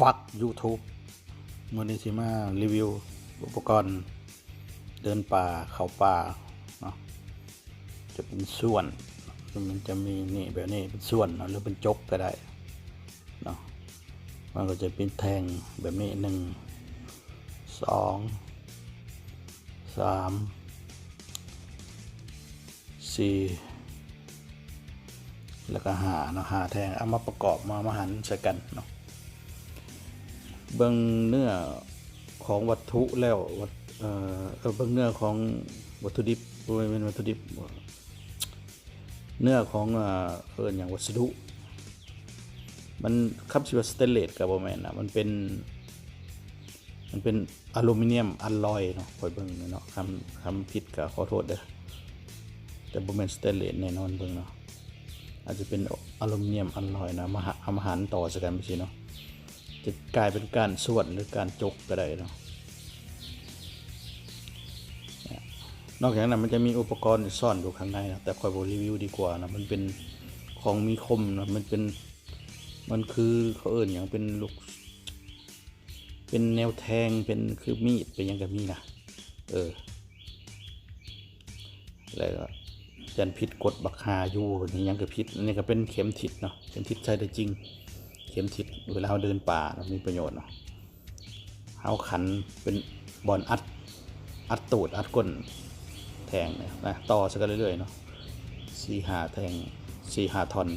ฟัก YouTube มื่อนี้สิมารีวิวอุปกรณ์เดินป่าเขาป่าเนาะจะเป็นส่วนมันจะมีนี่แบบนี้เป็นส่วนเนาะหรือเป็นจกก็ได้เนาะมันก็จะเป็นแทงแบบนี้หนึ่งสองสามสี่แล้วก็หาเนาะหาแทงเอามาประกอบมามาหันใส่กันเนาะ เบิ่งเนื้อของวัตถุแล้ววัตเอ่อเออเบิ่งเนื้อของวัตถุดิบบ่แมนวัตถุดิบเนื้อของเอออิ้นหยังวัสดุ มันคำชื่อว่าสเตนเลสก็บ่แมนนะมันเป็น มันเป็นอลูมิเนียมอลลอยเนาะคอยเบิ่งเนาะคำคำผิดก็ขอโทษเด้อแต่โบแมนสเตนเลสแน่นอนเบิ่งเนาะอาจจะเป็นอลูมิเนียมอลลอยนะมาหาอามาหันต่อซะกันไปสิเนาะ จะกลายเป็นการส่วนหรือการจกก็ได้เนาะนอกจากนั้นมันจะมีอุปกรณ์ซ่อนอยู่ข้างในนะแต่คอยบรีวิวดีกว่านะมันเป็นของมีคมนะมันเป็นมันคือเขาเอิ่นอย่างเป็นลูกเป็นแนวแทงเป็นคือมีดเป็นยังกับมีนะเออแล้วก็ยันพิษกดบักฮาอยู่นี่ยังกับพิษนนี่ก็เป็นเข็มทิศเนาะเข็มทิศใช้ได้จริง เข็มทิศเวลาเราเดินป่าเรามีประโยชน์เนาะเอาขันเป็นบอลอัดอัดตูดอัดก้นแทงเนี่ยนะต่อสักเรื่อยๆเนาะสี่หาแทงสี่หาทอน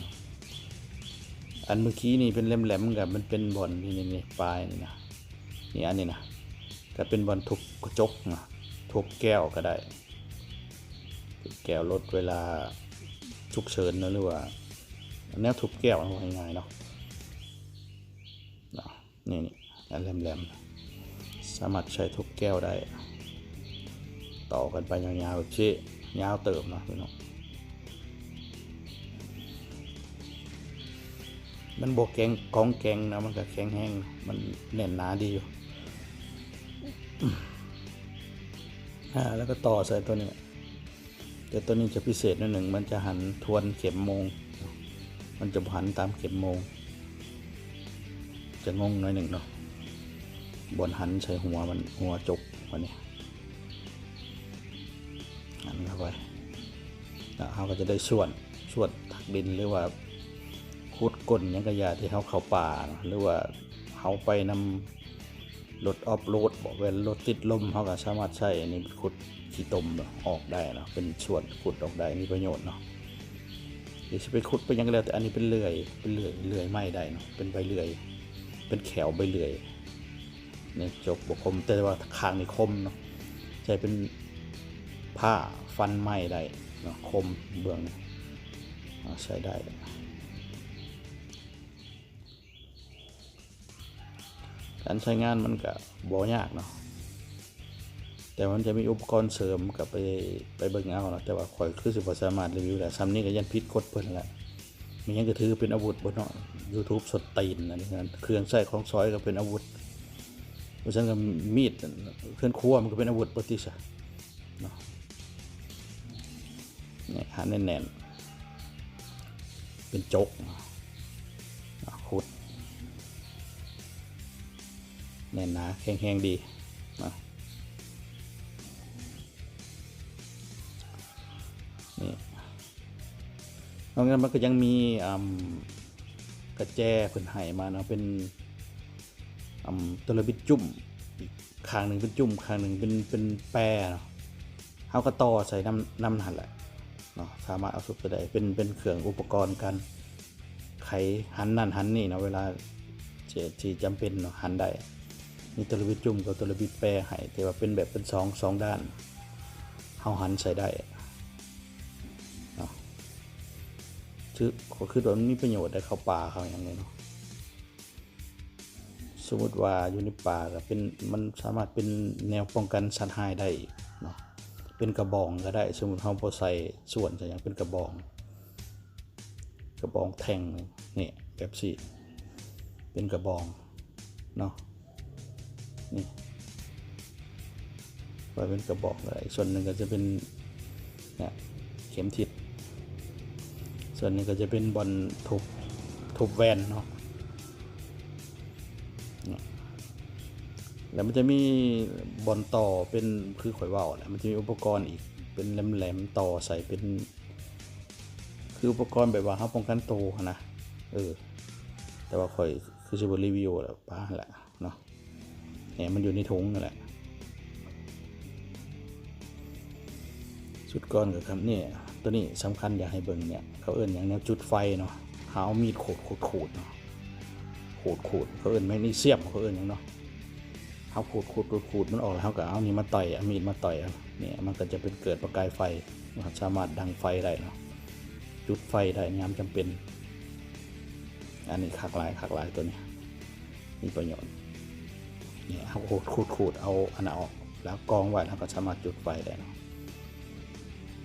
อันเมื่อกี้นี่เป็นแหลมๆกับมันเป็นบอลนี่นี่นี่ปลายนี่นะนี่อันนี้นะก็เป็นบอลทุบกระจกนะทุบแก้วก็ได้ แก้วลดเวลาฉุกเฉินนะหรือว่าแนวทุบแก้วง่ายๆเนาะ นี่นี่อันแหลมสามารถใช้ทุกแก้วได้ ต่อกันไปยาวๆแบบนี้ยาวเติมนะพี่น้องมันบวกแกงกองแกงนะมันก็แข็งแห้งมันแน่นหนาดีอยู่อ่าแล้วก็ต่อใส่ตัวนี้ แต่ตัวนี้จะพิเศษนิดหนึ่งมันจะหันทวนเข็มโมง มันจะหันตามเข็มโมง จะงงหน่อยหนึ่งเนาะบนหันใช้หัวมันหัวจกวันนี้หันเข้าไปแล้วเขาก็จะได้ส่วนส่วนถักดินหรือว่าขุดก้นยังกระยาที่เขาเข้าป่าหรือว่าเขาไปนำรถออฟโรดบอกเวลารถติดลมเขาก็สามารถใช้อันนี้ขุดขี้ตมเนาะออกได้เนาะเป็นส่วนขุดออกได้มีประโยชน์เนาะเดี๋ยวจะไปขุดไปยังก็แล้วแต่อันนี้เป็นเลื่อยเป็นเลื่อยเลื่อยไม้ได้เนาะเป็นใบเลื่อย เป็นแขวใบเลื่อยเนี่ยจบบกคมแต่ว่าคางนี่คมเนาะใช้เป็นผ้าฟันไม้ได้เนาะคมเบื้องเอาใช้ได้การใช้งานมันก็บ่ยากเนาะแต่มันจะมีอุปกรณ์เสริมกับไปไปเบิ่งเอาเนาะแต่ว่าข่อยคือสิบ่สามารถรีวิวได้ซ้ำนี้ก็ยันพิษกดเพิ่นแหละ มีหยังก็ถือเป็นอาวุธบ่เนาะ YouTube สดตีนอันนี้งั้นเครื่องใช้ของซอยก็เป็นอาวุธเพราะฉะนั้นก็มีดเครื่องครัวมันก็เป็นอาวุธบ่ติซะเนาะเนี่ยหาแน่นๆเป็นจกขุดแน่นหนาแข็งๆดีนะนี่ นอกจากนั้นมันก็ยังมีกระแจเพิ่นให้มาเนาะเป็นอ่าตะลบิดจุ่มอีกข้างหนึ่งเป็นจุ่มข้างหนึ่งเป็นเป็นแปรเนาะเฮาก็ต่อใส่น้ำน้ำหันแหละเนาะสามารถเอาสุกไปได้เป็นเป็นเครื่องอุปกรณ์การไขหันนั่นหันนี่เนาะเวลาที่ที่จำเป็นเนาะหันได้มีตัวระบิดจุ่มกับตัวระบิดแปรให้แต่ว่าเป็นแบบเป็นสองสองด้านเฮาหันใส่ได้ คือก็คือว่ามันมีประโยชน์ได้เข้าป่าเขาอย่างนี้เนาะสมมติว่าอยู่ในป่าก็เป็นมันสามารถเป็นแนวป้องกันสัตว์หายได้เนาะเป็นกระบองก็ได้ สมมติเฮาบ่ใส่ส่วนอย่างเป็นกระบอง กระบองแทงนี่แบบสี่เป็นกระบองเนาะนี่ไว้เป็นกระบอกเลยอีกส่วนหนึ่งก็จะเป็นเนี่ยเข็มทิศ ส่วนนึงก็จะเป็นบอลทุบทุบแวนเนาะแล้วมันจะมีบอลต่อเป็นคือข่อยว่าวแหละมันจะมีอุปกรณ์อีกเป็นแหลมๆต่อใส่เป็น คืออุปกรณ์แบบว่าเขาป้องกันโตนะเออแต่ว่าข่อยคือจะบรีวิวแหล้วป้าแหละเนาะเนี่ยมันอยู่ในถุงนั่นแหละสุดก้อนก็ครับเนี่ย ตัวนี้สำคัญอยากให้เบิ่งเนี่ยเขาเอิ้นอย่างแนวจุดไฟเนาะหาเอามีดโขดโขดโขดเนาะโขดโขดเขาเอิ้นแมกนีเซียมเขาเอิ้นอย่างเนาะเขาขูดขูดขูดขูดมันออกแล้วเขาก็เอานี่มาต่อยเอามีดมาต่อยเนี่ยมันก็จะเป็นเกิดประกายไฟสามารถดังไฟได้เนาะจุดไฟได้ยามจำเป็น อันนี้ขักลายขักลายตัวนี้มีประโยชน์เนี่ยเขาขูดขูดขูดเอาอันนั้นออกแล้วกองไว้แล้วก็สามารถจุดไฟได้เนาะ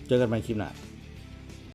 เจอกันใหม่คลิปหน้า